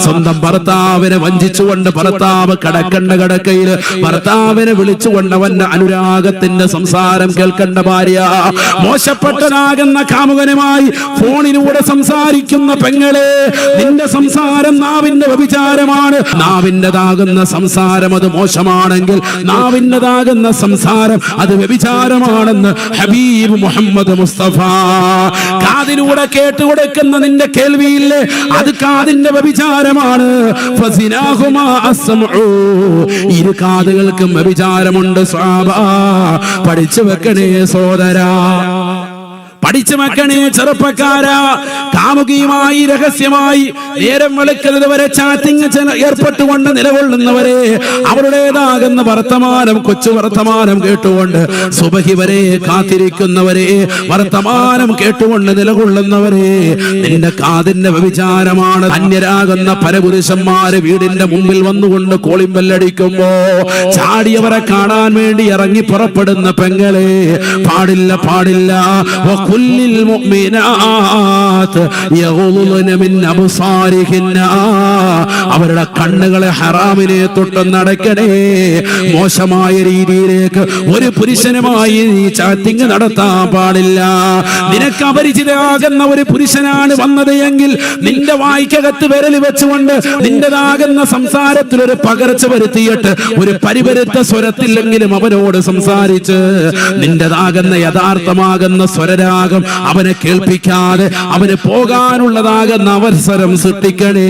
സ്വന്തം ഭർത്താവിനെ വഞ്ചിച്ചുകൊണ്ട് ഭർത്താവ് കടക്കണ്ട കടക്കയിൽ. ഭർത്താവിനെ വിളിച്ചുകൊണ്ട് അനുരാഗത്തിന്റെ സംസാരം കേൾക്കേണ്ട ഭാര്യ. മോശപ്പെട്ടനാകുന്ന കാമുകനുമായി ഫോണിലൂടെ സംസാരിക്കുന്ന പെങ്ങളെ നിന്റെ സംസാരം നാവിന്റെ വ്യഭിചാരമാണ്. നാവിന്റെതാകുന്ന സംസാരം അത് മോശമാണെങ്കിൽ നാവിന്റെതാകുന്ന സംസാരം അത് വ്യഭിചാരമാണെന്ന് ഹബീബ് മുഹമ്മദ് മുസ്തഫ കാതിലൂടെ കേട്ടുകൊടുക്കുന്ന നിന്റെ കേൾവിയില്ലേ? അത് കാതിന്റെ അസ്സമഉ. ഇരു കാതുകൾക്കും വ്യഭിചാരമുണ്ട് സ്വാഭ പഠിച്ചു വെക്കണേ സോദരാ പഠിച്ചു മക്കണേ ചെറുപ്പക്കാരാ. കാമുകിയുമായി രഹസ്യമായി നേരം വെളുക്കുന്നത് വരെ ചാറ്റിങ് ഏർപ്പെട്ടുകൊണ്ട് നിലകൊള്ളുന്നവരെ അവരുടേതാകുന്ന വർത്തമാനം കൊച്ചു വർത്തമാനം കേട്ടുകൊണ്ട് സുബഹി വരെ കാത്തിരിക്കുന്നവരെ വർത്തമാനം കേട്ടുകൊണ്ട് നിലകൊള്ളുന്നവരെ നിന്റെ കാതിന്റെ വ്യഭിചാരമാണ്. അന്യരാകുന്ന പരപുരുഷന്മാര് വീടിന്റെ മുമ്പിൽ വന്നുകൊണ്ട് കോളിമ്പല്ലടിക്കുമ്പോ ചാടിയവരെ കാണാൻ വേണ്ടി ഇറങ്ങി പുറപ്പെടുന്ന പെങ്ങളെ പാടില്ല പാടില്ല. വഖുല്ലിൽ يغضضن من അബ്സാരിഹിന്ന അവരുടെ കണ്ണുകളെ ഹറാമിനെ തൊട്ട് നടക്കണേ. മോശമായ രീതിയിലേക്ക് ഒരു പുരുഷനുമായി നീ ചാറ്റിങ് നടത്താൻ പാടില്ല. നിനക്ക് അപരിചിതരാകുന്ന ഒരു പുരുഷനാണ് വന്നത് എങ്കിൽ നിന്റെ വായിക്കകത്ത് വിരൽ വെച്ചുകൊണ്ട് നിന്റേതാകുന്ന സംസാരത്തിൽ ഒരു പകർച്ച വരുത്തിയിട്ട് ഒരു പരിപരുത്ത സ്വരത്തില്ലെങ്കിലും അവനോട് സംസാരിച്ച് നിന്റേതാകുന്ന യഥാർത്ഥമാകുന്ന സ്വരരാഗം അവനെ കേൾപ്പിക്കാതെ അവന് പോകാനുള്ളതാകുന്ന അവസരം സൃഷ്ടിക്കണേ.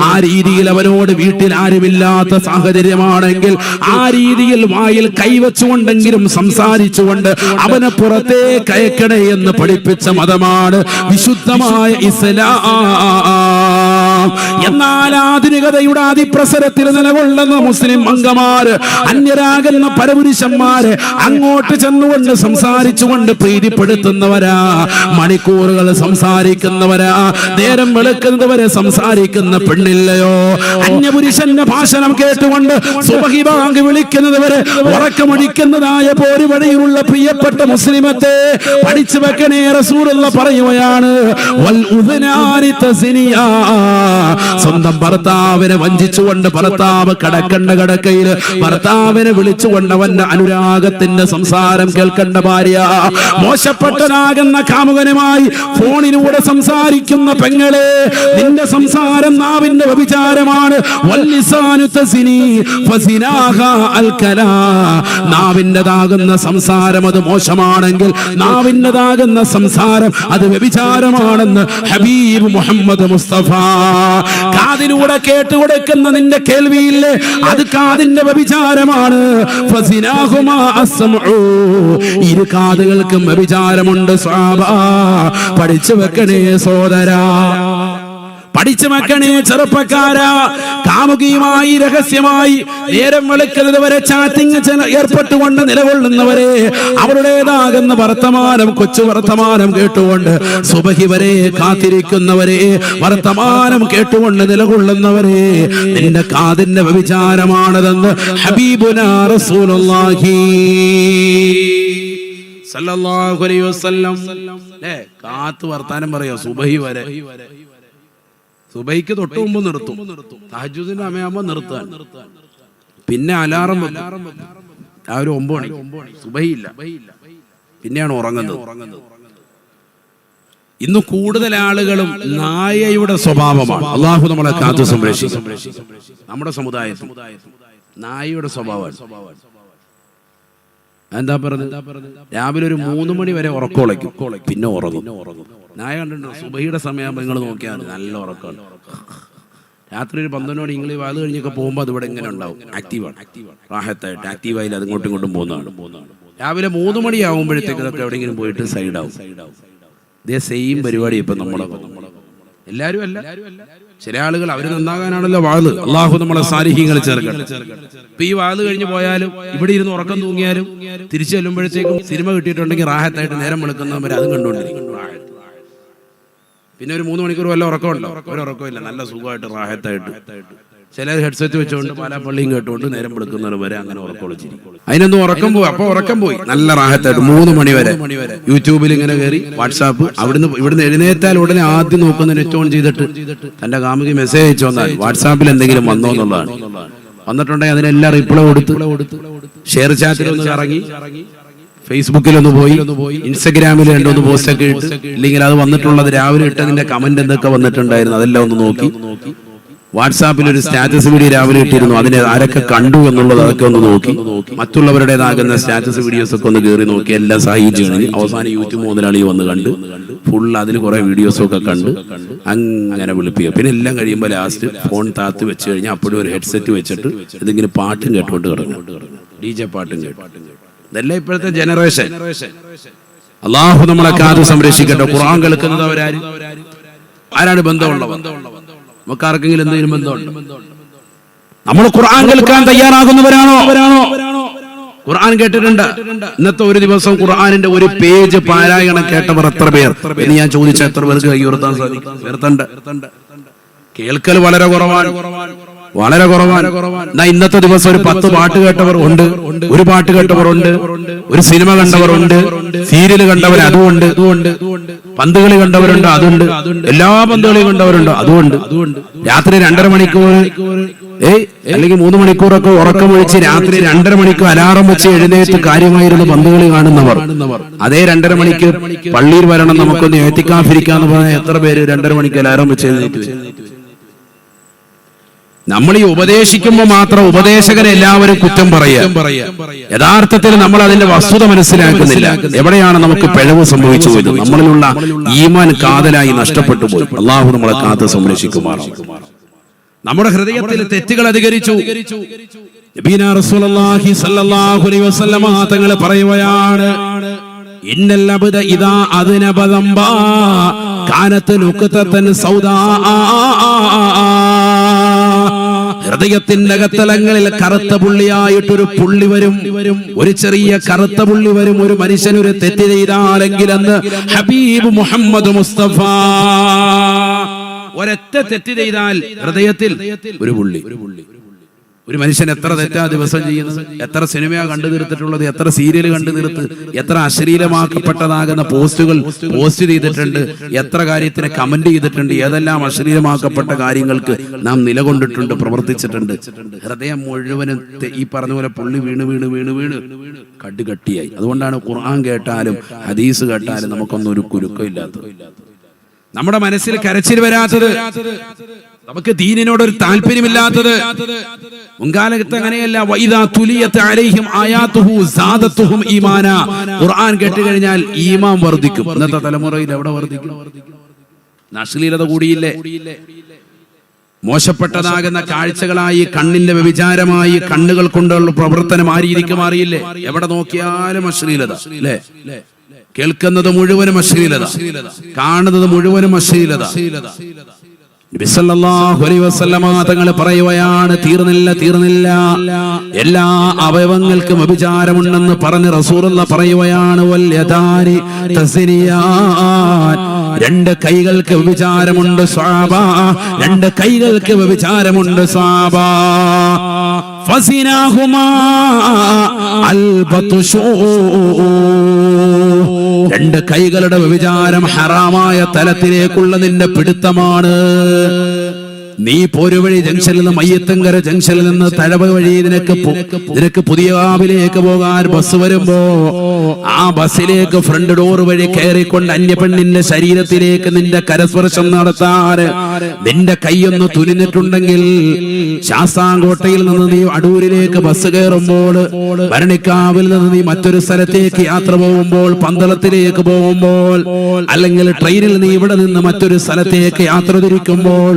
ആ രീതിയിൽ അവനോട് വീട്ടിൽ ആരുമില്ലാത്ത സാഹചര്യമാണെങ്കിൽ ആ രീതിയിൽ വായിൽ കൈവച്ചുകൊണ്ടെങ്കിലും സംസാരിച്ചുകൊണ്ട് അവനെ പുറത്തേ കയക്കണേ എന്ന് പഠിപ്പിച്ച മതമാണ് വിശുദ്ധമായ ഇസ്ലാം. എന്നാൽ ആധുനികതയുടെ അതിപ്രസരത്തിൽ നിലകൊള്ളുന്ന മുസ്ലിം അംഗമാര് അന്യരാകുന്ന പരപുരുഷന്മാര് അങ്ങോട്ട് ചെന്നുകൊണ്ട് സംസാരിച്ചുകൊണ്ട് പ്രീതിപ്പെടുത്തുന്നവരാ മണിക്കൂറുകൾ സംസാരിക്കുന്നവരാ നേരം വെളുക്കുന്നവരെ സംസാരിക്കുന്ന പെണ്ണില്ലയോ അന്യപുരുഷന്റെ ഭാഷണം കേട്ടുകൊണ്ട് സുബഹി ബാങ്ക് വിളിക്കുന്നത് വരെ ഉറക്കമടിക്കുന്നതായ പോരുവഴിയിലുള്ള പ്രിയപ്പെട്ട മുസ്ലിമത്തെ പഠിച്ചു വെക്കണേ റസൂലുള്ള പറയുകയാണ് വൽ. സ്വന്തം ഭർത്താവിനെ വഞ്ചിച്ചുകൊണ്ട് ഭർത്താവ് കടക്കണ്ട കടക്കയിൽ ഭർത്താവിനെ വിളിച്ചുകൊണ്ട് അവന്റെ അനുരാഗത്തിന്റെ സംസാരം കേൾക്കേണ്ട ഭാര്യ. മോശപ്പെട്ടനാകുന്ന കാമുകനുമായി ഫോണിലൂടെ സംസാരിക്കുന്ന പെങ്ങളെ നിന്റെ സംസാരം നാവിന്റെ വ്യഭിചാരമാണ്. നാവിന്റെതാകുന്ന സംസാരം അത് മോശമാണെങ്കിൽ നാവിന്റെതാകുന്ന സംസാരം അത് വ്യഭിചാരമാണെന്ന് ഹബീബ് മുഹമ്മദ് മുസ്തഫ. കാതിലൂടെ കേട്ടുകൊടുക്കുന്ന നിന്റെ കേൾവിയില്ലേ? അത് കാതിന്റെ വ്യഭിചാരമാണ്. ഇരു കാതുകൾക്കും വ്യഭിചാരമുണ്ട് സ്വാഭ പഠിച്ചു വെക്കണേ സോദരാ പഠിച്ചു മക്കണേ ചെറുപ്പക്കാരാ. കാമുകിയുമായി രഹസ്യമായി നേരം വെളുക്കുന്നത് വരെ ചാറ്റിങ് ഏർപ്പെട്ടുകൊണ്ട് നിലകൊള്ളുന്നവരെ അവരുടേതാകുന്ന വർത്തമാനം കൊച്ചു വർത്തമാനം കേട്ടുകൊണ്ട് സുബഹി വരെ കാത്തിരിക്കുന്നവരെ വർത്തമാനം കേട്ടുകൊണ്ട് നിലകൊള്ളുന്നവരെ നിന്റെ കാതിന്റെ വ്യഭിചാരമാണതെന്ന് ഹബീബുനാ റസൂലുള്ളാഹി സല്ലല്ലാഹു അലൈഹി വസല്ലം. കാത്ത് വർത്താനം പറയോ സുബഹി വരെ? സുബൈക്ക് തൊട്ട് മുമ്പ് നിർത്തും. തഹജുദിന്റെ സമയമാകുമ്പോ നിർത്താൻ പിന്നെ അലാറം വെക്കും. രാവിലെ ഒമ്പത് മണി സുബൈയില്ല പിന്നെയാണ് ഉറങ്ങുന്നത്. ഇന്ന് കൂടുതൽ ആളുകളും നായയുടെ സ്വഭാവമാണ്. അള്ളാഹു നമ്മളെ കാത്തു സംരക്ഷിക്കും. നമ്മുടെ സമുദായ നായയുടെ സ്വഭാവമാണ്. എന്താ പറഞ്ഞത്? രാവിലെ ഒരു മൂന്ന് മണി വരെ ഉറക്കമുളയ്ക്കും പിന്നെ ഉറങ്ങും. ഞാൻ കണ്ടിട്ടുണ്ട്? സുബഹിയുടെ സമയമാകുമ്പോൾ നിങ്ങൾ നോക്കിയാൽ നല്ല ഉറക്കമാണ്. രാത്രി ഒരു പന്ത്രണ്ട് മണി നിങ്ങൾ വാത് കഴിഞ്ഞൊക്കെ പോകുമ്പോൾ അത് ഇവിടെ ഇങ്ങനെ ഉണ്ടാവും. ആക്റ്റീവാണ് റാഹത്തായിട്ട്. ആക്റ്റീവായി അത് ഇങ്ങോട്ടും ഇങ്ങോട്ടും പോകുന്നതാണ്. രാവിലെ മൂന്ന് മണിയാകുമ്പോഴത്തേക്ക് ഇതൊക്കെ എവിടെയെങ്കിലും പോയിട്ട് സൈഡാവും ഇതേ സെയിം പരിപാടി ഇപ്പം നമ്മളെ എല്ലാവരും അല്ല? ചില ആളുകൾ അവർ നന്നാകാനാണല്ലോ വാൾ. അള്ളാഹു നമ്മളെ സാരിഹ്യങ്ങൾ ചേർക്കണം ഇപ്പൊ ഈ വാൾ കഴിഞ്ഞു പോയാലും ഇവിടെ ഇരുന്ന് ഉറക്കം തൂങ്ങിയാലും തിരിച്ചു ചെല്ലുമ്പോഴത്തേക്കും സിനിമ കിട്ടിയിട്ടുണ്ടെങ്കിൽ റാഹത്തായിട്ട് നേരം വെളുക്കുന്നവർ അതും കണ്ടുകൊണ്ടിരിക്കും. പിന്നെ ഒരു മൂന്ന് മണിക്കൂർ വല്ല ഉറക്കമുണ്ടോ? ഒരു ഉറക്കമില്ല. നല്ല സുഖമായിട്ട് റാഹത്തായിട്ട്. ചിലർ ഹെഡ്സെറ്റ് വെച്ചുകൊണ്ട് പല പള്ളിയും കേട്ടുകൊണ്ട് നേരം വെളുക്കുന്നവർ വരെ അങ്ങനെ ഉറക്കൊളിച്ചിരിക്കും അതിനൊന്നും ഉറക്കം പോയി? അപ്പൊ ഉറക്കം പോയി. നല്ല റാഹത്തായിട്ട് മൂന്ന് മണി വരെ യൂട്യൂബിൽ ഇങ്ങനെ കയറി വാട്സാപ്പ് അവിടുന്ന് ഇവിടുന്ന് എഴുന്നേറ്റാൽ ഉടനെ ആദ്യം നോക്കുന്ന നെറ്റ് ഓൺ ചെയ്തിട്ട് തന്റെ കാമുകി മെസ്സേജ് അയച്ചു വന്നാൽ വാട്സാപ്പിൽ എന്തെങ്കിലും വന്നോ എന്നുള്ളതാണ്. വന്നിട്ടുണ്ടെങ്കിൽ അതിനെല്ലാം റിപ്ലൈ കൊടുത്ത് ഷെയർ ചാറ്റിൽ ഒന്ന് ഇറങ്ങി ഫേസ്ബുക്കിൽ ഒന്ന് പോയി ഇൻസ്റ്റഗ്രാമിൽ രണ്ടൊന്ന് പോസ്റ്റ് ഒക്കെ ഇട്ട് ഇല്ലെങ്കിൽ അത് വന്നിട്ടുള്ളത് രാവിലെ ഇട്ടതിന്റെ കമന്റ് എന്തൊക്കെ വന്നിട്ടുണ്ടായിരുന്നു അതെല്ലാം ഒന്ന് നോക്കി. വാട്സാപ്പിൽ ഒരു സ്റ്റാറ്റസ് വീഡിയോ രാവിലെ ഇട്ടിരുന്നു. അതിനെ ആരൊക്കെ കണ്ടു എന്നുള്ളത് അതൊക്കെ ഒന്ന് നോക്കി. മറ്റുള്ളവരുടേതാകുന്ന സ്റ്റാറ്റസ് വീഡിയോസ് ഒക്കെ ഒന്ന് കയറി നോക്കി. എല്ലാം സഹിച്ചാണ് അവസാനം യൂട്യൂബ് മുതലാളി വന്ന് കണ്ട് ഫുൾ അതിൽ കുറെ വീഡിയോസ് ഒക്കെ കണ്ട്. അങ്ങനെ വിളിപ്പിക്കുക. പിന്നെ എല്ലാം കഴിയുമ്പോൾ ലാസ്റ്റ് ഫോൺ താത്ത് വെച്ച് കഴിഞ്ഞാൽ അപ്പോഴും ഒരു ഹെഡ്സെറ്റ് വെച്ചിട്ട് എന്തെങ്കിലും പാട്ടും കേട്ടോണ്ട് കിടന്നു ഡി ജെ പാട്ടും കേട്ടു. ഇതെല്ലാം ഇപ്പോഴത്തെ ജനറേഷൻ അള്ളാഹു നമ്മളെ കാത്ത് സംരക്ഷിക്കട്ടെ. ഖുർആൻ കേൾക്കുന്നത് അവരാരും ആരാണ് ബന്ധമുള്ളവർ? നമുക്ക് ആർക്കെങ്കിലും എന്തെങ്കിലും ബന്ധമുണ്ട്? നമ്മൾ ഖുർആൻ കേൾക്കാൻ തയ്യാറാകുന്നവരാണോ? ഖുർആൻ കേട്ടിട്ടുണ്ട്? ഇന്നത്തെ ഒരു ദിവസം ഖുർആനിന്റെ ഒരു പേജ് പാരായണം കേട്ടവർ എത്ര പേർ? എന്ന് ഞാൻ ചോദിച്ച എത്ര പേർക്ക് കൈ ഉയർത്താൻ സാധിക്കും? കേൾക്കൽ വളരെ കുറവാണ്. വളരെ കുറവാണ്. എന്നാ ഇന്നത്തെ ദിവസം ഒരു പത്ത് പാട്ട് കേട്ടവർ ഉണ്ട് ഒരു പാട്ട് കേട്ടവർ ഉണ്ട് ഒരു സിനിമ കണ്ടവർ ഉണ്ട് സീരിയൽ കണ്ടവർ അതുകൊണ്ട് പന്ത് പന്തുകളി കണ്ടവരുണ്ട്. അതുണ്ട്. എല്ലാ പന്തുകളിയും കണ്ടവരുണ്ട്. അതുകൊണ്ട് രാത്രി രണ്ടര മണിക്കൂർ ഏയ് അല്ലെങ്കിൽ മൂന്ന് മണിക്കൂറൊക്കെ ഉറക്കമൊഴിച്ച് രാത്രി രണ്ടര മണിക്കൂർ അലാറം വെച്ച് എഴുന്നേറ്റ് കാര്യമായിരുന്നു പന്തുകളി കാണുന്നവർ. അതേ രണ്ടര മണിക്ക് പള്ളിയിൽ വരണം നമുക്കൊന്ന് ഏത്തിക്കാഫിരിക്കാന്ന് പറഞ്ഞ എത്ര പേര് രണ്ടര മണിക്ക് അലാറം വെച്ച് എഴുന്നേറ്റ്? നമ്മൾ ഈ ഉപദേശിക്കുമ്പോൾ മാത്രം ഉപദേശകരെ എല്ലാവരും കുറ്റം പറയുക. യഥാർത്ഥത്തിൽ നമ്മൾ അതിന്റെ വസ്തുത മനസ്സിലാക്കുന്നില്ല. എവിടെയാണ് നമുക്ക് പിഴവ് സംഭവിച്ചു പോയത്? നമ്മളിലുള്ള ഈമാൻ കാതലായി നഷ്ടപ്പെട്ടു പോയി. അള്ളാഹു നമ്മളെ കാത്ത് സംരക്ഷിക്കുമാർ നമ്മുടെ ഹൃദയത്തിൽ തെറ്റുകൾ അധികരിച്ചു. തങ്ങൾ പറയുകയാണ് കാനത്ത് നുക്കുത്തൻ സൗദാ ഹൃദയത്തിന്റെ അകത്തലങ്ങളിൽ കറുത്ത പുള്ളിയായിട്ടൊരു പുള്ളി വരും. ഒരു ചെറിയ കറുത്ത പുള്ളി വരും. ഒരു മനുഷ്യൻ ഒരു തെറ്റ് ചെയ്താലെങ്കിൽ അന്ന് ഹബീബ് മുഹമ്മദ് മുസ്തഫ. ഒരൊറ്റ തെറ്റ് ചെയ്താൽ ഹൃദയത്തിൽ ഒരു പുള്ളി. ഒരു മനുഷ്യൻ എത്ര തെറ്റാ ദിവസം ചെയ്യുന്നത്? എത്ര സിനിമയാ കണ്ടു തീർത്തിട്ടുള്ളത്? എത്ര സീരിയൽ കണ്ടു തീർത്ത്? എത്ര അശ്ലീലമാക്കപ്പെട്ടതാകുന്ന പോസ്റ്റുകൾ പോസ്റ്റ് ചെയ്തിട്ടുണ്ട്? എത്ര കാര്യത്തിന് കമന്റ് ചെയ്തിട്ടുണ്ട്? ഏതെല്ലാം അശ്ലീലമാക്കപ്പെട്ട കാര്യങ്ങൾക്ക് നാം നിലകൊണ്ടിട്ടുണ്ട് പ്രവർത്തിച്ചിട്ടുണ്ട്? ഹൃദയം മുഴുവനും ഈ പറഞ്ഞ പോലെ പുള്ളി വീണ് വീണ് വീണ് വീണ്. കടുകട്ടിയായി അതുകൊണ്ടാണ് ഖുർആൻ കേട്ടാലും ഹദീസ് കേട്ടാലും നമുക്കൊന്നും ഒരു കുരുക്കം ഇല്ലാത്തത് നമ്മുടെ മനസ്സിൽ കരച്ചിൽ വരാത്തത് നമുക്ക് ദീനിനോട് ഒരു താല്പര്യമില്ലാത്തത്. മുൻകാലത്ത് അങ്ങനെയല്ല. വൈദാ തുലിയത്ത് അലൈഹിം ആയാത്തുഹു ഈമാന. ഖുർആൻ കേട്ട് കഴിഞ്ഞാൽ ഈമാൻ വർദ്ധിക്കും. ഇന്നത്തെ തലമുറയിൽ എവിടെ വർദ്ധിക്കും? നശ്ലീലത കൂടിയില്ലേ? മോശപ്പെട്ടതാകുന്ന കാഴ്ചകളായി കണ്ണിന്റെ വ്യഭിചാരമായി കണ്ണുകൾ കൊണ്ടുള്ള പ്രവർത്തനം ആ മാറിയില്ലേ? എവിടെ നോക്കിയാലും അശ്ലീലത അല്ലേ? കേൾക്കുന്നത് മുഴുവനും അശ്ലീലത കാണുന്നത് മുഴുവനും അശ്ലീലത. തങ്ങൾ പറയുകയാണ് തീർന്നില്ല തീർന്നില്ല. എല്ലാ അവയവങ്ങൾക്കും അഭിചാരമുണ്ടെന്ന് പറഞ്ഞ് റസൂലുള്ള പറയുകയാണ് രണ്ട് കൈകൾക്ക് വ്യഭിചാരമുണ്ട് സ്വാബ. രണ്ട് കൈകൾക്ക് വ്യഭിചാരമുണ്ട് സ്വാബ. രണ്ട് കൈകളുടെ വ്യഭിചാരം ഹറാമായ തലത്തിലേക്കുള്ള നിന്റെ പിടുത്തമാണ്. നീ പോരുവഴി ജംഗ്ഷനിൽ നിന്ന് മയ്യത്തങ്കര ജംഗ്ഷനിൽ നിന്ന് തഴവ വഴി നിനക്ക് നിനക്ക് പുതിയ ആവിലേക്ക് പോകാൻ ബസ് വരുമ്പോ ആ ബസ്സിലേക്ക് ഫ്രണ്ട് ഡോർ വഴി കയറിക്കൊണ്ട് അന്യപെണ്ണിന്റെ ശരീരത്തിലേക്ക് നിന്റെ കരസ്പർശം നടത്താൻ നിന്റെ കൈയൊന്ന് തുനിഞ്ഞിട്ടുണ്ടെങ്കിൽ ശാസ്താംകോട്ടയിൽ നിന്ന് നീ അടൂരിലേക്ക് ബസ് കയറുമ്പോൾ ഭരണിക്കാവിൽ നിന്ന് നീ മറ്റൊരു സ്ഥലത്തേക്ക് യാത്ര പോകുമ്പോൾ പന്തളത്തിലേക്ക് പോകുമ്പോൾ അല്ലെങ്കിൽ ട്രെയിനിൽ നീ ഇവിടെ നിന്ന് മറ്റൊരു സ്ഥലത്തേക്ക് യാത്ര തിരിക്കുമ്പോൾ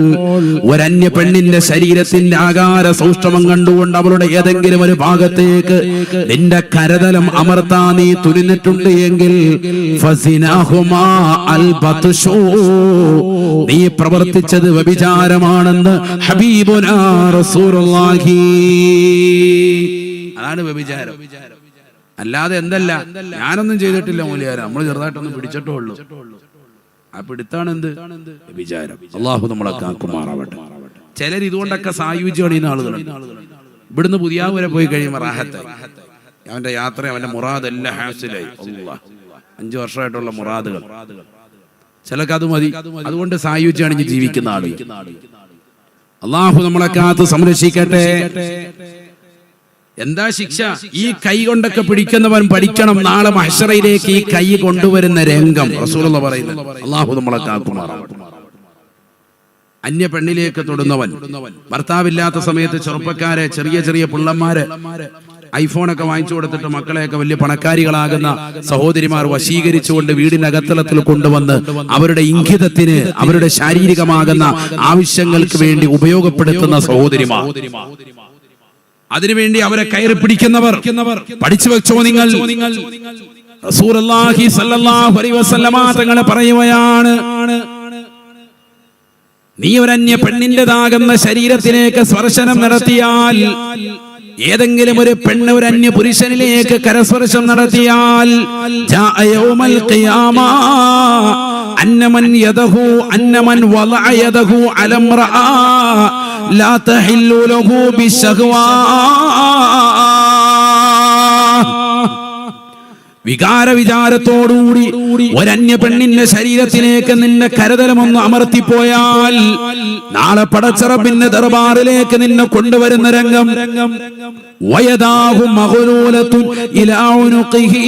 ഒരന്യ പെണ്ണിന്റെ ശരീരത്തിന്റെ ആകാര സൗഷ്ഠവം കണ്ടുകൊണ്ട് അവളുടെ ഏതെങ്കിലും ഒരു ഭാഗത്തേക്ക് നിന്റെ കരതലം അമർത്താ നീ തുനിഞ്ഞിട്ടുണ്ട് എങ്കിൽ നീ പ്രവർത്തിച്ചത് വ്യഭിചാരമാണെന്ന് ഹബീബുനാ അതാണ് വ്യഭിചാരം. അല്ലാതെ എന്തല്ല? ഞാനൊന്നും ചെയ്തിട്ടില്ല മൂലിയാരം. നമ്മൾ ചെറുതായിട്ടൊന്നും പിടിച്ചിട്ടേ ഉള്ളൂ. ആ എന്ത്? വിചാരം. അള്ളാഹു നമ്മളെ കാക്കുമാറാവട്ടെ. ചിലർ ഇതുകൊണ്ടൊക്കെ സായുജ്യമാണ് ആളുകളുണ്ട്. ഇവിടുന്ന് പുതിയ വരെ പോയി കഴിയുമ്പോൾ റാഹത്ത് അവന്റെ യാത്ര അവന്റെ മുറാദ് എല്ലാം ഹാസിലായി. അഞ്ചു വർഷമായിട്ടുള്ള മുറാദുകൾ. ചിലക്ക് അത് മതി. അതുകൊണ്ട് സായുജ്യം ജീവിക്കുന്ന ആൾ. അള്ളാഹു നമ്മളെ കാത്ത് സംരക്ഷിക്കട്ടെ. എന്താ ശിക്ഷ? ഈ കൈ കൊണ്ടൊക്കെ പിടിക്കുന്നവൻ പഠിക്കണം നാളെ മഹ്ഷറയിലേക്ക് ഈ കൈ കൊണ്ടുവരുന്ന രംഗം. റസൂലുള്ള പറയുന്നത് അള്ളാഹു നമ്മളെ കാക്കുമാറാവട്ടെ. അന്യ പെണ്ണിലേക്ക് തൊടുന്നവൻ ഭർത്താവില്ലാത്ത സമയത്ത് ചെറുപ്പക്കാരെ ചെറിയ ചെറിയ പിള്ളന്മാര് ഐഫോണൊക്കെ വാങ്ങിച്ചു കൊടുത്തിട്ട് മക്കളെയൊക്കെ വലിയ പണക്കാരികളാകുന്ന സഹോദരിമാർ വശീകരിച്ചുകൊണ്ട് വീടിനകത്തളത്തിൽ കൊണ്ടുവന്ന് അവരുടെ ഇംഗിതത്തിന് അവരുടെ ശാരീരികമാകുന്ന ആവശ്യങ്ങൾക്ക് വേണ്ടി ഉപയോഗപ്പെടുത്തുന്ന സഹോദരിമാർ. അതിനുവേണ്ടി അവരെ കയറി പിടിക്കുന്നവർ. പഠിച്ചു വെച്ചോ നിങ്ങൾ. തങ്ങളെ പറയുകയാണ് നീ ഒരു അന്യ പെണ്ണിന്റേതാകുന്ന ശരീരത്തിലേക്ക് സ്പർശനം നടത്തിയാൽ ഏതെങ്കിലും ഒരു പെണ്ണ് ഒരു അന്യ പുരുഷനിലേക്ക് കരസ്പർശം നടത്തിയാൽ അന്നമൻ യദഹു അന്നമൻ വലഅ യദഹു അലംറഅ ലാ തഹില്ലു ലഹു ബിശഹ്വാ. വികാര വിചാരത്തോടുകൂടി ഒരന്യ പെണ്ണിന്റെ ശരീരത്തിലേക്ക് നിന്നെ കരതലമൊന്ന് അമർത്തിപ്പോയാൽ നാളെ പടച്ചറപ്പിന്റെ ദർബാറിലേക്ക് നിന്നെ കൊണ്ടുവരുന്ന രംഗം ഇലാഉനുഖിഹി.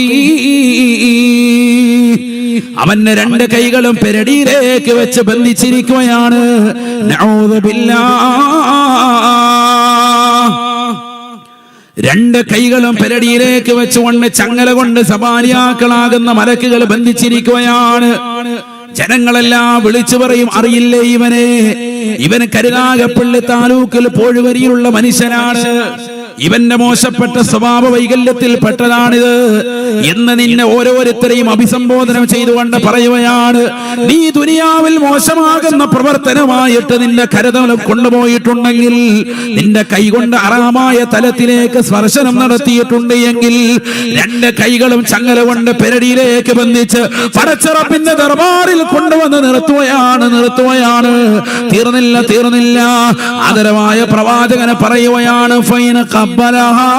അവന്റെ രണ്ട് കൈകളും പെരടിയിലേക്ക് വെച്ച് ബന്ധിച്ചിരിക്കുകയാണ് നഊദു ബില്ലാഹ് രണ്ട് കൈകളും പെരടിയിലേക്ക് വെച്ചുകൊണ്ട് ചങ്ങല കൊണ്ട് സവാരിയാക്കളാകുന്ന മലക്കുകൾ ബന്ധിച്ചിരിക്കുകയാണ്. ജനങ്ങളെല്ലാം വിളിച്ചു പറയും അറിയില്ലേ ഇവനെ? ഇവന് കരുനാഗപ്പള്ളി താലൂക്കിൽ പോഴുവരിയിലുള്ള മനുഷ്യനാണ്. ഇവന്റെ മോശപ്പെട്ട സ്വഭാവ വൈകല്യത്തിൽ പെട്ടതാണിത് എന്ന് നിന്നെ ഓരോരുത്തരെയും അഭിസംബോധന ചെയ്തുകൊണ്ട് പറയുകയാണ്. നീ ദുനിയാവിൽ മോശമാകുന്ന പ്രവർത്തനമായിട്ട് നിന്റെ കരുതൽ കൊണ്ടുപോയിട്ടുണ്ടെങ്കിൽ നിന്റെ കൈകൊണ്ട് അറാമായ തലത്തിലേക്ക് സ്പർശനം നടത്തിയിട്ടുണ്ട് എങ്കിൽ രണ്ട് കൈകളും ചങ്ങല കൊണ്ട് പെരടിയിലേക്ക് ബന്ധിച്ച് പടച്ചിറപ്പിന്റെ ദർബാറിൽ കൊണ്ടുവന്ന് നിർത്തുകയാണ് നിർത്തുകയാണ്. തീർന്നില്ല തീർന്നില്ല. ആദരവായ പ്രവാചകനെ പറയുകയാണ് ഫൈന ഖബ്ബലഹാ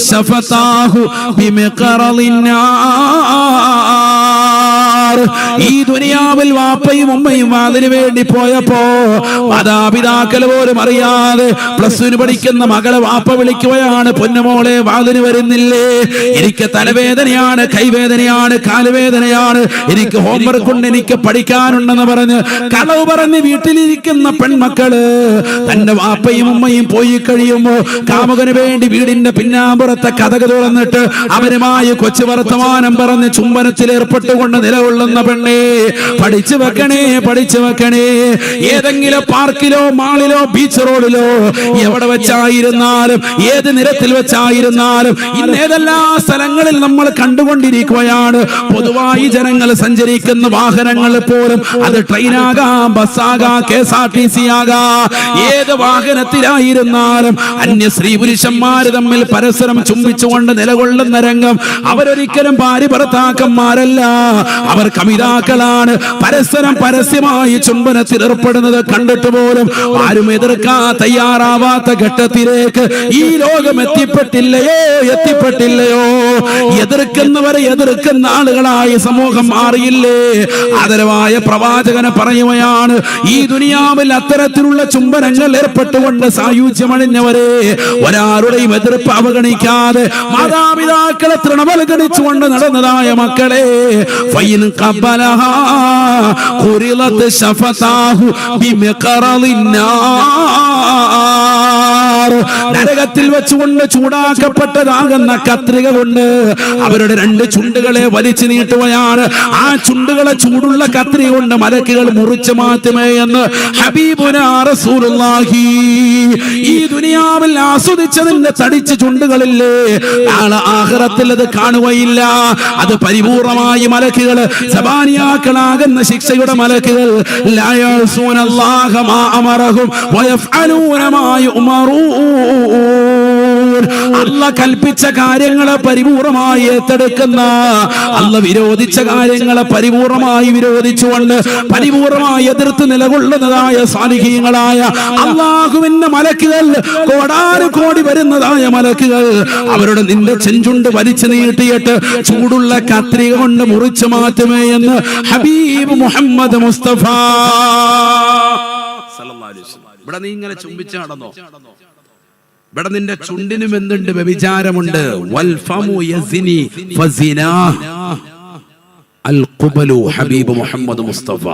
شفتاه بمقرل ബിമിഖറളിന്നാർ ഈ ദുനിയാവിൽ വാപ്പയും ഉമ്മയും അതിനു വേണ്ടി പോയപ്പോ മാതാപിതാക്കൾ പോലും അറിയാതെ പ്ലസ് ടു പഠിക്കുന്ന മകളെ വാപ്പ വിളിക്കുകയാണ് പൊന്നുമോളെ വാതിന് വരുന്നില്ലേ? എനിക്ക് തലവേദനയാണ് കൈവേദനയാണ് കാലുവേദനയാണ്. എനിക്ക് ഹോംവർക്ക് ഉണ്ട് എനിക്ക് പഠിക്കാനുണ്ടെന്ന് പറഞ്ഞ് കളവ് പറഞ്ഞ് വീട്ടിലിരിക്കുന്ന പെൺമക്കൾ തന്റെ വാപ്പയും ഉമ്മയും പോയി കഴിയുമ്പോ കാമുകന് വേണ്ടി വീടിന്റെ പിന്നാമ്പുറത്തെ കഥക തുറന്നിട്ട് അവരുമായി കൊച്ചു വർത്തമാനം പറഞ്ഞ് ചുംബനത്തിൽ ഏർപ്പെട്ടുകൊണ്ട് നിലകൊള്ളുന്ന പെണ്ണേ പഠിച്ചു വെക്കണേ പഠിച്ചു വെക്കണേ. ഏതെങ്കിലും പാർക്കിലോ മാളിലോ ബീച്ച് റോഡിലോ എവിടെ വെച്ചായിരുന്നാലും ഏത് നിരത്തിൽ വെച്ചായിരുന്നാലും ഇന്ന് ഏതെല്ലാം സ്ഥലങ്ങളിൽ നമ്മൾ കണ്ടുകൊണ്ടിരിക്കുകയാണ്. പൊതുവായി ജനങ്ങൾ സഞ്ചരിക്കുന്ന വാഹനങ്ങൾ പോലും അത് ട്രെയിനാകാം ബസ്സാകാം K S R T C ആകാം. ഏത് വാഹനത്തിലായിരുന്നാലും അന്യ സ്ത്രീ പുരുഷന്മാര് തമ്മിൽ പരസ്പരം ചുംബിച്ചുകൊണ്ട് നിലകൊള്ളുന്ന രംഗം അവരൊരിക്കലും ഭാര്യ ഭർത്താക്കന്മാരല്ല അവർ കമിതാക്കളാണ്. പരസ്പരം പരസ്യമായി ചുംബനത്തിൽ ഏർപ്പെടുന്നത് കണ്ടിട്ട് പോലും ആരും എതിർക്കാൻ തയ്യാറാവാത്ത ഘട്ടത്തിലേക്ക് ഈ ലോകം എത്തിപ്പെട്ടില്ലയോ എത്തിപ്പെട്ടില്ലയോ? എതിർക്കുന്നവരെ എതിർക്കുന്ന ആളുകളായി സമൂഹം മാറിയില്ലേ? ആദരവായ പ്രവാചകനെ പറയുകയാണ് ഈ ദുനിയാവിൽ അത്തരത്തിലുള്ള ചുംബനങ്ങൾ ഏർപ്പെട്ടുകൊണ്ട് സായുജ്യമണിഞ്ഞവരെ ഒരാളുടെയും എതിർപ്പ് അവഗണിക്കാതെ മാതാപിതാക്കളെ തൃണവൽഗണിച്ചുകൊണ്ട് നടന്നതായ മക്കളെ ഖബലഹാ شفتاه بمقرض ബിമിഖറളിന്നാർ നരകത്തിൽ വെച്ചുകൊണ്ട് ചൂടാക്കപ്പെട്ടതാകുന്ന കത്രിക കൊണ്ട് അവരുടെ രണ്ട് ചുണ്ടുകളെ വലിച്ചു നീട്ടുകയാണ്. ആ ചുണ്ടുകളെ ചൂടുള്ള കത്രിക കൊണ്ട് മലക്കുകൾ മുറിച്ചു മാറ്റുമേ എന്ന് ഹബീബുനാ റസൂലുള്ളാഹി. ഈ ദുനിയാവിൽ ആസ്വദിച്ചതിന്റെ തടിച്ച ചുണ്ടുകളില്ലേ? നാളെ ആഖിറത്തിൽ അത് കാണുകയില്ല. അത് പരിപൂർണമായി മലക്കുകൾ സബാനിയാക്കളാകുന്ന ശിക്ഷയുടെ മലക്കുകൾ. ലാ യഅസൂനല്ലാഹ മാ അമറഹും വയഫ്അലൂന മാ യുമറൂൻ. അല്ല കൽപ്പിച്ച കാര്യങ്ങളെ പരിപൂർണമായി ഏറ്റെടുക്കുന്ന അല്ല വിരോധിച്ച കാര്യങ്ങളെ പരിപൂർണമായി വിരോധിച്ചുകൊണ്ട് പരിപൂർണമായി എതിർത്ത് നിലകൊള്ളുന്നതായ സാന്നിഹ്യങ്ങളായ അള്ളാഹുവിന്റെ മലക്കുകൾ കോടാനു കോടി വരുന്നതായ മലക്കുകൾ. അവരുടെ നിന്റെ ചെഞ്ചുണ്ട് വലിച്ചു നീട്ടിയിട്ട് ചൂടുള്ള കത്രിക കൊണ്ട് മുറിച്ചു മാറ്റുമേ എന്ന് ഹബീബ് മുഹമ്മദ് മുസ്തഫ. ഇവിടെ നീ ഇങ്ങനെ ചുംബിച്ച് നടന്നോ? ഇവിടെ നിന്റെ ചുണ്ടിനും എന്തുണ്ട് വ്യഭിചാരമുണ്ട്? ഹബീബ് മുഹമ്മദ് മുസ്തഫ.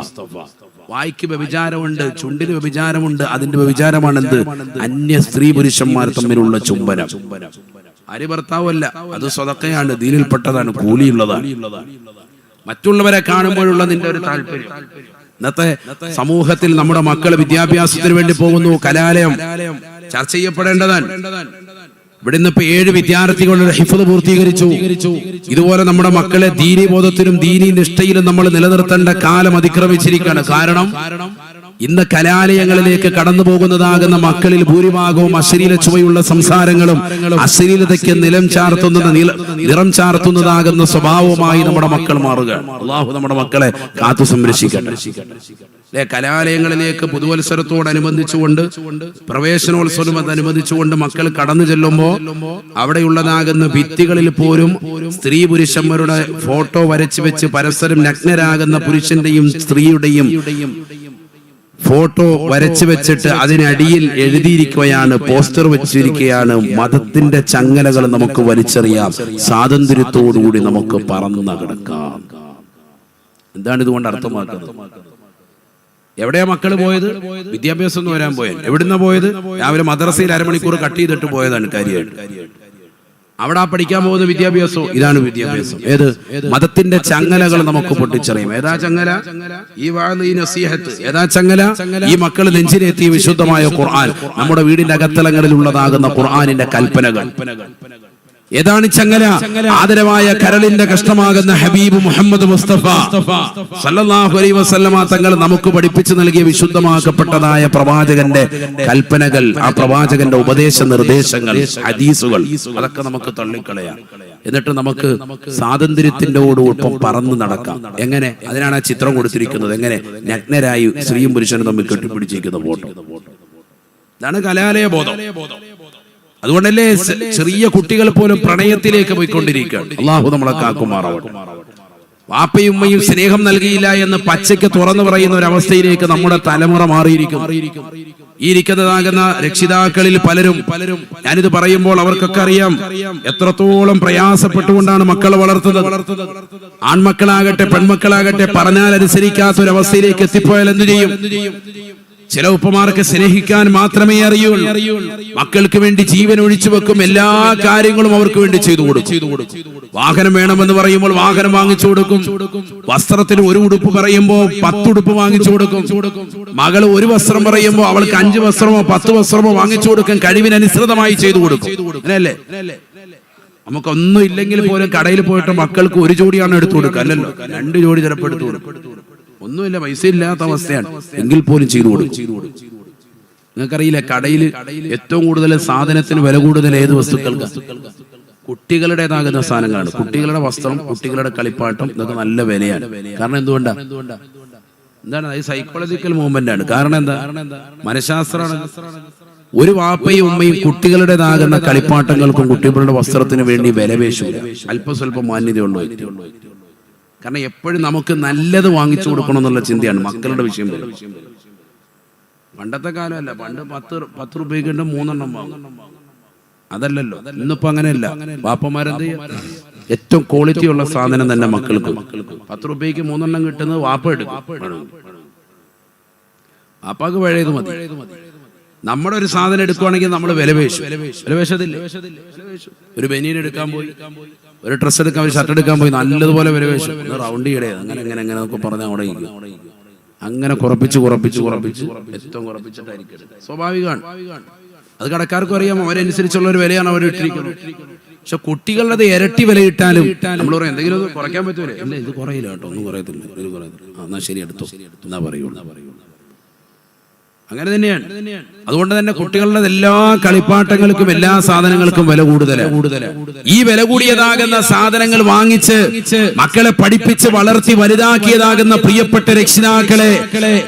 വായിക്ക് വ്യഭിചാരമുണ്ട് ചുണ്ടിന് വ്യഭിചാരമുണ്ട് അതിന്റെ വ്യഭിചാരമാണെന്ത്? അന്യ സ്ത്രീ പുരുഷന്മാർ തമ്മിലുള്ള ചുംബനം. ആര്യ ഭർത്താവല്ല അത് സ്വതക്കയാണ് ദീനിൽപ്പെട്ടതാണ് കൂലിയുള്ളതാണ്. മറ്റുള്ളവരെ കാണുമ്പോഴുള്ള നിന്റെ ഒരു താല്പര്യം. ഇന്നത്തെ സമൂഹത്തിൽ നമ്മുടെ മക്കൾ വിദ്യാഭ്യാസത്തിന് വേണ്ടി പോകുന്നു കലാലയം. ചർച്ച ചെയ്യപ്പെടേണ്ടതാണ്. ഇവിടെ ഇപ്പൊ ഏഴ് വിദ്യാർത്ഥികളുടെ ഹിഫത് പൂർത്തീകരിച്ചു. ഇതുപോലെ നമ്മുടെ മക്കളെ ദീനി ബോധത്തിലും ദീനി നിഷ്ഠയിലും നമ്മൾ നിലനിർത്തേണ്ട കാലം അതിക്രമിച്ചിരിക്കുകയാണ്. കാരണം ഇന്ന് കലാലയങ്ങളിലേക്ക് കടന്നു പോകുന്നതാകുന്ന മക്കളിൽ ഭൂരിഭാഗവും അശ്ലീല ചുവയുള്ള സംസാരങ്ങളും അശ്ലീലതയ്ക്ക് നിലം ചാർത്തുന്ന നിറം ചാർത്തുന്നതാകുന്ന സ്വഭാവമായി നമ്മുടെ മക്കൾ മാറുക. അള്ളാഹു നമ്മുടെ മക്കളെ കാത്തു സംരക്ഷിക്കട്ടെ. കലാലയങ്ങളിലേക്ക് പുതുവത്സരത്തോടനുബന്ധിച്ചുകൊണ്ട് പ്രവേശനോത്സവത്തോടനുബന്ധിച്ചുകൊണ്ട് മക്കൾ കടന്നു ചെല്ലുമ്പോ അവിടെയുള്ളതാകുന്ന ഭിത്തികളിൽ പോലും സ്ത്രീ പുരുഷന്മാരുടെ ഫോട്ടോ വരച്ചു വെച്ച് പരസ്പരം നഗ്നരാകുന്ന പുരുഷന്റെയും സ്ത്രീയുടെയും ഫോട്ടോ വരച്ചു വെച്ചിട്ട് അതിനടിയിൽ എഴുതിയിരിക്കുകയാണ് പോസ്റ്റർ വെച്ചിരിക്കുകയാണ്. മതത്തിന്റെ ചങ്ങലകൾ നമുക്ക് വലിച്ചെറിയാം. സ്വാതന്ത്ര്യത്തോടുകൂടി നമുക്ക് പറന്നു കിടക്കാം. എന്താണ് ഇതുകൊണ്ട് അർത്ഥമാക്കുന്നത്? എവിടെയാ മക്കൾ പോയത്? വിദ്യാഭ്യാസം ഒന്നും വരാൻ പോയത് എവിടുന്ന പോയത്? രാവിലെ മദ്രസയിൽ അരമണിക്കൂർ കട്ട് ചെയ്തിട്ട് പോയതാണ് കാര്യമായിട്ട്. അവിടെ ആ പഠിക്കാൻ പോകുന്ന വിദ്യാഭ്യാസവും ഇതാണ് വിദ്യാഭ്യാസം. ഏത്? മതത്തിന്റെ ചങ്ങലകൾ നമുക്ക് പൊട്ടിച്ചറിയും. ഏതാ ചങ്ങല? ഈ വാഴ ഈ നസീഹത്ത്. ഏതാ ചങ്ങല? ഈ മക്കൾ നെഞ്ചിലെത്തിയ വിശുദ്ധമായ ഖുർആൻ. നമ്മുടെ വീടിന്റെ അകത്തലങ്ങളിൽ ഉള്ളതാകുന്ന ഖുർആാനിന്റെ കൽപ്പനകൾ. ഏതാണ് ചങ്ങല? ആദരവായ കരളിന്റെ കഷ്ടമാകുന്ന ഹബീബ് മുഹമ്മദ് മുസ്തഫ. സല്ലല്ലാഹു അലൈഹി വസല്ലമ തങ്ങൾ നമുക്ക് പഠിപ്പിച്ചു നൽകിയ വിശുദ്ധമാക്കപ്പെട്ടതായ പ്രവാചകന്റെ കൽപ്പനകൾ ആ പ്രവാചകന്റെ ഉപദേശ നിർദ്ദേശങ്ങൾ ഹദീസുകൾ അതൊക്കെ നമുക്ക് തള്ളിക്കളയാം. എന്നിട്ട് നമുക്ക് സ്വാതന്ത്ര്യത്തിന്റെ ഒപ്പം പറന്ന് നടക്കാം. എങ്ങനെ? അതിനാണ് ആ ചിത്രം കൊടുത്തിരിക്കുന്നത്. എങ്ങനെ? നഗ്നരായി സ്ത്രീയും പുരുഷനും തമ്മിൽ കെട്ടിപ്പിടിച്ചിരിക്കുന്ന ഫോട്ടോ. ഇതാണ് കലാലയ ബോധം. അതുകൊണ്ടല്ലേ ചെറിയ കുട്ടികൾ പോലും പ്രണയത്തിലേക്ക് പോയിക്കൊണ്ടിരിക്കുകയാണ്. അള്ളാഹു നമ്മളെ കാക്കുമാറാവട്ടെ. വാപ്പയും ഉമ്മയും സ്നേഹം നൽകിയില്ല എന്ന് പച്ചയ്ക്ക് തുറന്നു പറയുന്ന ഒരു അവസ്ഥയിലേക്ക് നമ്മുടെ തലമുറ മാറിയിരിക്കും. ഈ ഇരിക്കുന്നതാകുന്ന രക്ഷിതാക്കളിൽ പലരും പലരും ഞാനിത് പറയുമ്പോൾ അവർക്കൊക്കെ അറിയാം എത്രത്തോളം പ്രയാസപ്പെട്ടുകൊണ്ടാണ് മക്കളെ വളർത്തുന്നത്. ആൺമക്കളാകട്ടെ പെൺമക്കളാകട്ടെ പറഞ്ഞാൽ അനുസരിക്കാത്ത ഒരു അവസ്ഥയിലേക്ക് എത്തിപ്പോയാൽ എന്തു ചെയ്യും? ചില ഉപ്പമാർക്ക് സ്നേഹിക്കാൻ മാത്രമേ അറിയൂ മക്കൾക്ക് വേണ്ടി ജീവൻ ഒഴിച്ചു വെക്കും എല്ലാ കാര്യങ്ങളും അവർക്ക് വേണ്ടി ചെയ്തു കൊടുക്കും. വാഹനം വേണമെന്ന് പറയുമ്പോൾ വാഹനം വാങ്ങിച്ചു കൊടുക്കും. വസ്ത്രത്തിന് ഒരു ഉടുപ്പ് പറയുമ്പോൾ പത്തുടുപ്പ് വാങ്ങിച്ചു കൊടുക്കും. മകൾ ഒരു വസ്ത്രം പറയുമ്പോൾ അവൾക്ക് അഞ്ച് വസ്ത്രമോ പത്ത് വസ്ത്രമോ വാങ്ങിച്ചു കൊടുക്കും കഴിവിനനുസൃതമായി ചെയ്തു കൊടുക്കും. അല്ലേ നമുക്കൊന്നും ഇല്ലെങ്കിൽ പോലും കടയിൽ പോയിട്ട് മക്കൾക്ക് ഒരു ജോഡിയാണ് എടുത്തു കൊടുക്കുക. അല്ലല്ലോ? രണ്ട് ജോഡി ചിലപ്പോൾ എടുത്തു കൊടുക്കും. ഒന്നുമില്ല പൈസ ഇല്ലാത്ത അവസ്ഥയാണ്. എങ്കിൽ പോലും ചെയ്തു കൊടുക്കും. നിങ്ങൾക്കറിയില്ല കടയിൽ ഏറ്റവും കൂടുതൽ സാധനത്തിന് വില കൂടുതൽ ഏത് വസ്തുക്കൾക്ക്? കുട്ടികളുടേതാകുന്ന സാധനങ്ങളാണ്. കുട്ടികളുടെ വസ്ത്രം കുട്ടികളുടെ കളിപ്പാട്ടം ഇതൊക്കെ നല്ല വിലയാണ്. കാരണം എന്തുകൊണ്ടാ? എന്താണ്? അത് സൈക്കോളജിക്കൽ മൂവ്മെന്റ് ആണ്. കാരണം എന്താ? മനഃശാസ്ത്രമാണ്. ഒരു വാപ്പയും ഉമ്മയും കുട്ടികളുടേതാകുന്ന കളിപ്പാട്ടങ്ങൾക്കും കുട്ടികളുടെ വസ്ത്രത്തിനു വേണ്ടി വില പേശൂല. അല്പം സ്വല്പം മാന്യതയുള്ളൂ കാരണം എപ്പോഴും നമുക്ക് നല്ലത് വാങ്ങിച്ചു കൊടുക്കണം എന്നുള്ള ചിന്തയാണ് മക്കളുടെ വിഷയം പണ്ടത്തെ കാലമല്ല പണ്ട് പത്ത് പത്ത് റുപ്യക്ക് ഉണ്ട് മൂന്നെണ്ണം വാങ്ങും. അതല്ലല്ലോ ഇന്നിപ്പോ അങ്ങനെയല്ല. വാപ്പമാരെന്ത്? ഏറ്റവും ക്വാളിറ്റി ഉള്ള സാധനം തന്നെ മക്കൾക്ക്. പത്ത് റുപ്യക്ക് മൂന്നെണ്ണം കിട്ടുന്നത് വാപ്പ എടുക്കും. വാപ്പാക്ക് പഴയത് മതി. നമ്മുടെ ഒരു സാധനം എടുക്കുവാണെങ്കിൽ നമ്മൾ വിലപേശു വിലപേശു വില ഒരു ബനിയൻ എടുക്കാൻ പോയി. ഒരു ഡ്രസ്സ് എടുക്കാൻ ഒരു ഷർട്ട് എടുക്കാൻ പോയി നല്ലതുപോലെ ഒന്ന് റൗണ്ട് ചെയ്യടേ. അങ്ങനെ അങ്ങനെ അങ്ങനെ എന്നൊക്കെ പറഞ്ഞാൽ അവിടെ അങ്ങനെ കുറപ്പിച്ച് കുറപ്പിച്ച് കുറപ്പിച്ച് ഏറ്റവും കുറപ്പിച്ചിട്ടായിരിക്കും. സ്വാഭാവികമാണ്. അത് കടക്കാർക്കും അറിയാം. അവരനുസരിച്ചുള്ള ഒരു വിലയാണ് അവർ ഇട്ടിരിക്കുന്നത്. പക്ഷെ കുട്ടികളുടെ ഇരട്ടി വില ഇട്ടാലും നമ്മൾ പറയും എന്തെങ്കിലും കുറയ്ക്കാൻ പറ്റൂലേ? ഇത് കുറയില്ല കേട്ടോ. ഒന്നും കുറയത്തില്ല. ഇത് കുറയത്തില്ല. എന്നാ ശരി എടുത്തോ. എന്നാ പറയുള്ളൂ. അങ്ങനെ തന്നെയാണ്. അതുകൊണ്ട് തന്നെ കുട്ടികളുടെ എല്ലാ കളിപ്പാട്ടങ്ങൾക്കും എല്ലാ സാധനങ്ങൾക്കും വില കൂടുതലാണ്. ഈ വില കൂടിയതാകുന്ന സാധനങ്ങൾ വാങ്ങിച്ച് മക്കളെ പഠിപ്പിച്ച് വളർത്തി വലുതാക്കിയതാകുന്ന പ്രിയപ്പെട്ട രക്ഷിതാക്കളെ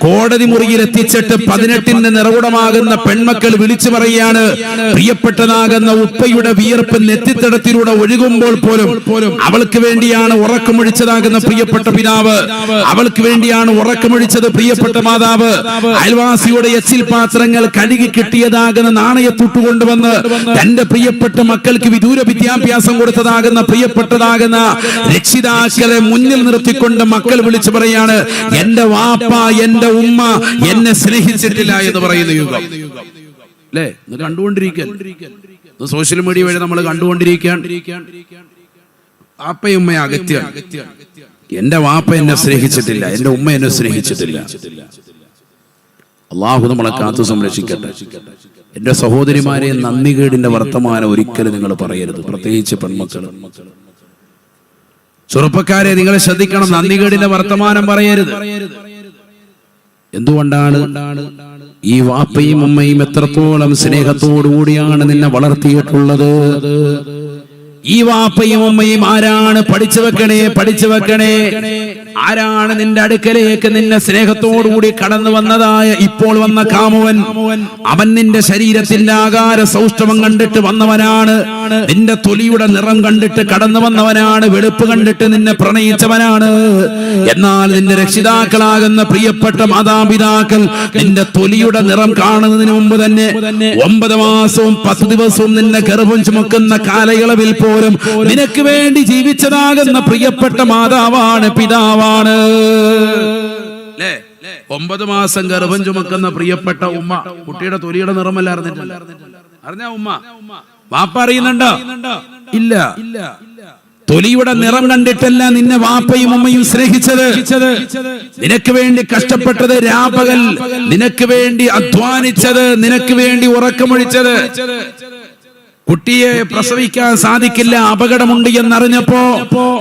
കോടതി മുറിയിൽ എത്തിച്ചിട്ട് പതിനെട്ടിന്റെ നിറകുടമാകുന്ന പെൺമക്കൾ വിളിച്ചു പറയുകയാണ്. പ്രിയപ്പെട്ടതാകുന്ന ഉപ്പയുടെ വിയർപ്പ് നെത്തിത്തടത്തിലൂടെ ഒഴുകുമ്പോൾ പോലും അവൾക്ക് വേണ്ടിയാണ് ഉറക്കമൊഴിച്ചതാകുന്ന പ്രിയപ്പെട്ട പിതാവ്. അവൾക്ക് വേണ്ടിയാണ് ഉറക്കമൊഴിച്ചത് പ്രിയപ്പെട്ട മാതാവ്. അയൽവാസിയുടെ എച്ചിൽ പാത്രങ്ങൾ കഴുകി കിട്ടിയതാകുന്ന നാണയത്തുട്ട് കൊണ്ടുവന്ന് തന്റെ പ്രിയപ്പെട്ട മക്കൾക്ക് വിദൂര വിദ്യാഭ്യാസം കൊടുത്തതാകുന്ന പ്രിയപ്പെട്ടതാകുന്ന രക്ഷിതാക്കളെ മുന്നിൽ നിർത്തിക്കൊണ്ട് മക്കൾ വിളിച്ചു പറയാണ് എന്റെ വാപ്പ എന്റെ ഉമ്മ എന്നെ സ്നേഹിച്ചിട്ടില്ല എന്ന് പറയുന്ന യുഗം. അല്ലേ? കണ്ടുകൊണ്ടിരിക്കാൻ. സോഷ്യൽ മീഡിയ വഴി നമ്മൾ കണ്ടുകൊണ്ടിരിക്കാൻ. വാപ്പയും അകത്യ എന്റെ വാപ്പ എന്നെ സ്നേഹിച്ചിട്ടില്ല എന്റെ ഉമ്മ എന്നെ സ്നേഹിച്ചിട്ടില്ല. അള്ളാഹു നമ്മളെ കാത്തു സംരക്ഷിക്കട്ടെ. എന്റെ സഹോദരിമാരെ നന്ദികേടിന്റെ വർത്തമാനം ഒരിക്കലും നിങ്ങൾ പറയരുത്. പ്രത്യേകിച്ച് പെൺമക്കൾ ചെറുപ്പക്കാരെ നിങ്ങൾ ശ്രദ്ധിക്കണം. നന്ദികേടിന്റെ വർത്തമാനം പറയരുത്. എന്തുകൊണ്ടാണ് ഈ വാപ്പയും അമ്മയും എത്രത്തോളം സ്നേഹത്തോടു കൂടിയാണ് നിന്നെ വളർത്തിയിട്ടുള്ളത്? ഈ വാപ്പയും ഉമ്മയും ആരാണ് പഠിച്ചു വെക്കണേ പഠിച്ചു വെക്കണേ? ആരാണ് നിന്റെ അടുക്കലേക്ക് നിന്നെ സ്നേഹത്തോടുകൂടി കടന്നു വന്നതായ ഇപ്പോൾ വന്ന കാമുവൻ അവൻ നിന്റെ ശരീരത്തിന്റെ ആകാര സൗഷ്ഠവം കണ്ടിട്ട് വന്നവനാണ്. നിന്റെ തൊലിയുടെ നിറം കണ്ടിട്ട് കടന്നു വന്നവനാണ്. വെളുപ്പ് കണ്ടിട്ട് നിന്നെ പ്രണയിച്ചവനാണ്. എന്നാൽ നിന്റെ രക്ഷിതാക്കളാകുന്ന പ്രിയപ്പെട്ട മാതാപിതാക്കൾ നിന്റെ തൊലിയുടെ നിറം കാണുന്നതിന് മുമ്പ് തന്നെ ഒമ്പത് മാസവും പത്ത് ദിവസവും നിന്നെ ഗർഭം ചുമക്കുന്ന കാലയളവിൽ പോലും നിനക്ക് വേണ്ടി ജീവിച്ചതാകുന്ന പ്രിയപ്പെട്ട മാതാവാണ് പിതാവാണ്? ഒമ്പത് മാസം ഗർഭം ചുമക്കുന്ന പ്രിയപ്പെട്ട ഉമ്മ. കുട്ടിയുടെ തൊലിയുടെ നിറമല്ല അറിഞ്ഞിട്ടില്ല. അറിഞ്ഞ ഉമ്മ? വാപ്പ അറിയുന്നുണ്ടോ? ഇല്ല. തൊലിയുടെ നിറം കണ്ടിട്ടല്ല നിന്നെ വാപ്പയും ഉമ്മയും സ്നേഹിച്ചത്. നിനക്ക് വേണ്ടി കഷ്ടപ്പെട്ടത് രാപകൽ. നിനക്ക് വേണ്ടി അധ്വാനിച്ചത്. നിനക്ക് വേണ്ടി ഉറക്കമൊഴിച്ചത്. കുട്ടിയെ പ്രസവിക്കാൻ സാധിക്കില്ല അപകടമുണ്ട് എന്നറിഞ്ഞപ്പോ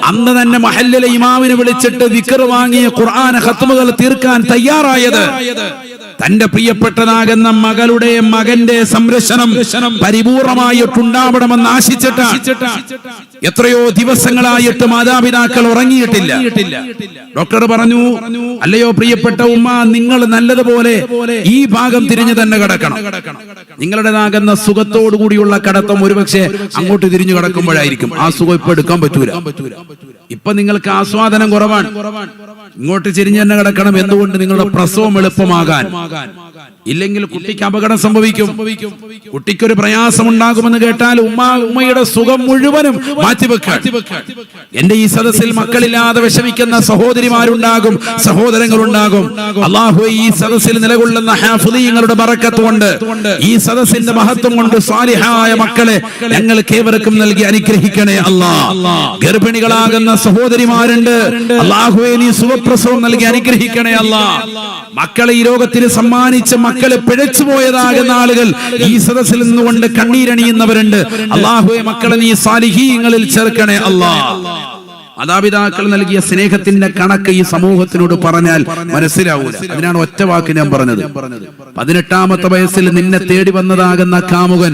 അന്ന് തന്നെ മഹല്ലിലെ ഇമാമിനെ വിളിച്ചിട്ട് വിക്കർ വാങ്ങിയ ഖുർആൻ ഹത്തുമുതൽ തീർക്കാൻ തയ്യാറായത്. തന്റെ പ്രിയപ്പെട്ടതാകുന്ന മകളുടെ മകന്റെ സംരക്ഷണം പരിപൂർണമായിട്ടുണ്ടാവണമെന്ന് ആശിച്ചിട്ടാണ് എത്രയോ ദിവസങ്ങളായിട്ട് മാതാപിതാക്കൾ ഉറങ്ങിയിട്ടില്ല. ഡോക്ടർ പറഞ്ഞു അല്ലയോ പ്രിയപ്പെട്ട ഉമ്മ നിങ്ങൾ നല്ലതുപോലെ ഈ ഭാഗം തിരിഞ്ഞു തന്നെ കിടക്കണം. നിങ്ങളുടേതാകുന്ന സുഖത്തോടു കൂടിയുള്ള കടത്തം ഒരുപക്ഷെ അങ്ങോട്ട് തിരിഞ്ഞു കിടക്കുമ്പോഴായിരിക്കും. ആ സുഖം ഇപ്പൊ എടുക്കാൻ പറ്റൂല. ഇപ്പൊ നിങ്ങൾക്ക് ആസ്വാദനം കുറവാണ്. ഇങ്ങോട്ട് ചിരിഞ്ഞു തന്നെ കിടക്കണം. എന്തുകൊണ്ട് നിങ്ങളുടെ പ്രസവം എളുപ്പമാകാൻ? സ്വന്തമാകാൻ ഇല്ലെങ്കിൽ കുട്ടിക്ക് അപകടം സംഭവിക്കും. കുട്ടിക്കൊരു പ്രയാസം ഉണ്ടാകുമെന്ന് കേട്ടാൽ ഉമ്മ ഉമ്മയുടെ സുഖം മുഴുവനും മാറ്റിവെക്കാൻ. എന്റെ ഈ സദസ്സിൽ മക്കളില്ലാതെ വിഷമിക്കുന്ന സഹോദരിമാരുണ്ടാകും സഹോദരങ്ങളുണ്ടാകും. അള്ളാഹു ഈ സദസ്സിൽ നിലകൊള്ളുന്ന ഹാഫുദീങ്ങളുടെ ബറക്കത്ത് കൊണ്ട് ഈ സദസ്സിന്റെ മഹത്വം കൊണ്ട് സ്വാലിഹായ മക്കളെ ഞങ്ങൾക്ക് ഏവർക്കും നൽകി അനുഗ്രഹിക്കണേ അല്ലാ ഗർഭിണികളാകുന്ന സഹോദരിമാരുണ്ട്. അള്ളാഹുവെ നീ സുഖപ്രസവം നൽകി അനുഗ്രഹിക്കണേ അല്ലാ മക്കളെ ഈ ലോകത്തിന് സമ്മാനിച്ച മക്കളെ പിഴച്ചു പോയതാകുന്ന ആളുകൾ ഈ സദസ്സിൽ നിന്നുകൊണ്ട് കണ്ണീരണിയുന്നവരുണ്ട്. അള്ളാഹുവെ മക്കളെ നീ സാലിഹീങ്ങളിൽ ചേർക്കണേ അല്ലാ. മാതാപിതാക്കൾ നൽകിയ സ്നേഹത്തിന്റെ കണക്ക് ഈ സമൂഹത്തിനോട് പറഞ്ഞാൽ മനസ്സിലാവൂല. അതിനാണ് ഒറ്റ വാക്ക് ഞാൻ പറഞ്ഞത്. പതിനെട്ടാമത്തെ വയസ്സിൽ നിന്നെ തേടി വന്നതാകുന്ന കാമുകൻ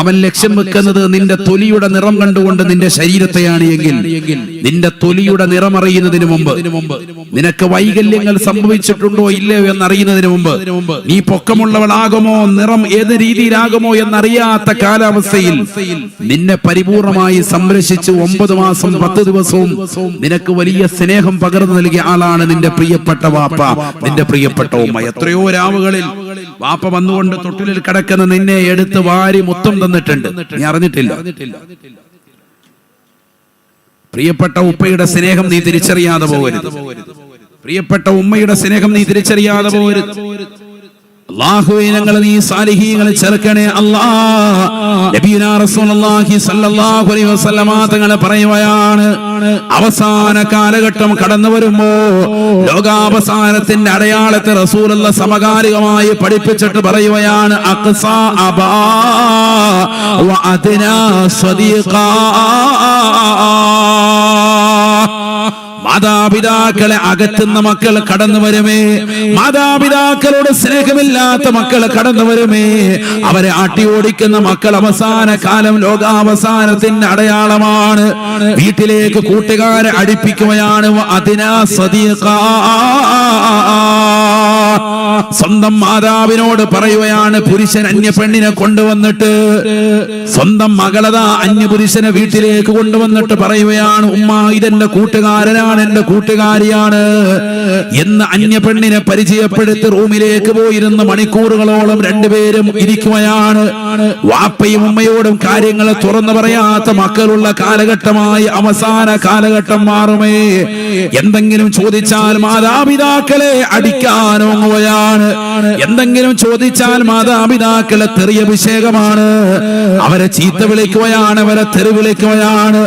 അവൻ ലക്ഷ്യം വെക്കുന്നത് നിന്റെ തൊലിയുടെ നിറം കണ്ടുകൊണ്ട് നിന്റെ ശരീരത്തെയാണ് എങ്കിൽ നിന്റെ തൊലിയുടെ നിറം അറിയുന്നതിന് മുമ്പ് നിനക്ക് വൈകല്യങ്ങൾ സംഭവിച്ചിട്ടുണ്ടോ ഇല്ലയോ എന്ന് എന്നറിയുന്നതിന് മുമ്പ് നീ പൊക്കമുള്ളവളാകുമോ നിറം ഏത് രീതിയിലാകുമോ എന്നറിയാത്ത കാലാവസ്ഥയിൽ നിന്നെ പരിപൂർണമായി സംരക്ഷിച്ച് ഒമ്പത് മാസം പത്ത് ദിവസവും നിനക്ക് വലിയ സ്നേഹം പകർന്നു നൽകിയ ആളാണ് നിന്റെ പ്രിയപ്പെട്ട വാപ്പ നിന്റെ പ്രിയപ്പെട്ട ഉമ്മ. എത്രയോ രാവുകളിൽ വാപ്പ വന്നുകൊണ്ട് തൊട്ടിലിൽ കിടക്കുന്ന നിന്നെ എടുത്ത് വാരി മൊത്തം തന്നിട്ടുണ്ട്. നീ അറിഞ്ഞിട്ടില്ല? പ്രിയപ്പെട്ട ഉപ്പയുടെ സ്നേഹം നീ തിരിച്ചറിയാതെ പോകരുത്. പ്രിയപ്പെട്ട ഉമ്മയുടെ സ്നേഹം നീ തിരിച്ചറിയാതെ പോകരുത്. നീ സാലിഹീങ്ങളെ ചേർക്കണേ പറയുകയാണ് അവസാന കാലഘട്ടം കടന്നു വരുമ്പോ ലോകാവസാനത്തിന്റെ അടയാളത്തെ റസൂലുള്ള സമകാലികമായി പഠിപ്പിച്ചിട്ട് പറയുകയാണ് അദ്നാ സ്വദീഖാ മാതാപിതാക്കളെ അകറ്റുന്ന മക്കൾ കടന്നു വരുമേ. മാതാപിതാക്കളോട് സ്നേഹമില്ലാത്ത മക്കൾ കടന്നു വരുമേ. അവരെ ആട്ടി ഓടിക്കുന്ന മക്കൾ അവസാന കാലം ലോകാവസാനത്തിന്റെ അടയാളമാണ്. വീട്ടിലേക്ക് കൂട്ടുകാരെ അടിപ്പിക്കുകയാണ്. അതിനാ സദീഖ. സ്വന്തം മാതാവിനോട് പറയുകയാണ് പുരുഷൻ അന്യ പെണ്ണിനെ കൊണ്ടുവന്നിട്ട്. സ്വന്തം മകളതാ അന്യ പുരുഷനെ വീട്ടിലേക്ക് കൊണ്ടുവന്നിട്ട് പറയുകയാണ് ഉമ്മ ഇതെന്റെ കൂട്ടുകാരനാണ് എന്റെ കൂട്ടുകാരിയാണ്. എന്ന് അന്യ പെണ്ണിനെ പരിചയപ്പെടുത്തി റൂമിലേക്ക് പോയിരുന്ന മണിക്കൂറുകളോളം രണ്ടുപേരും ഇരിക്കുകയാണ്. വാപ്പയും ഉമ്മയോടും കാര്യങ്ങൾ തുറന്നു പറയാത്ത മക്കളുള്ള കാലഘട്ടമായി അവസാന കാലഘട്ടം മാറുമേ. എന്തെങ്കിലും ചോദിച്ചാൽ മാതാപിതാക്കളെ അടിക്കാനോങ്ങുകയാണ് എന്തെങ്കിലും ചോദിച്ചാൽ മാതാപിതാക്കളെ തെറിയ അഭിഷേകമാണ്. അവരെ ചീത്ത വിളിക്കുകയാണ് അവരെ തെറി വിളിക്കുകയാണ്.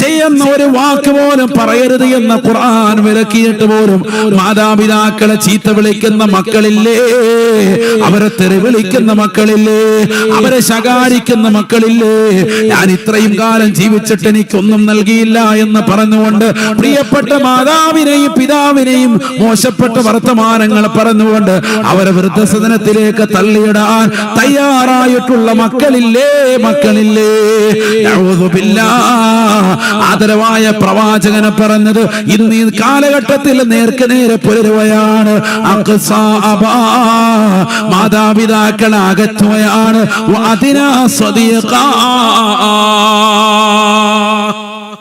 ചെയ്യുന്ന ഒരു വാക്ക് പോലും പറയരുത് എന്ന് ഖുർആൻ വിലക്കിയിട്ട് പോലും മാതാപിതാക്കളെ ചീത്ത വിളിക്കുന്ന മക്കളില്ലേ? അവരെ തെറി വിളിക്കുന്ന മക്കളില്ലേ? അവരെ ശകാരിക്കുന്ന മക്കളില്ലേ? ഞാൻ ഇത്രയും കാലം ജീവിച്ചിട്ട് എനിക്കൊന്നും നൽകിയില്ല എന്ന് പറഞ്ഞുകൊണ്ട് പ്രിയപ്പെട്ട മാതാവിനെയും പിതാവിനെയും മോശപ്പെട്ട വർത്തമാനങ്ങൾ പറഞ്ഞുകൊണ്ട് അവരെ വൃദ്ധസദനത്തിലേക്ക് തള്ളിയിടാൻ തയ്യാറായിട്ടുള്ള മക്കളില്ലേ മക്കളില്ലേ. ആദരവായ പ്രവാചകനെ പറഞ്ഞത് ഇന്ന് ഈ കാലഘട്ടത്തിൽ നേർക്ക് നേരെ പുലരുകയാണ്. മാതാപിതാക്കൾ അകറ്റുകയാണ് അതിനാ സ്വദീഖാ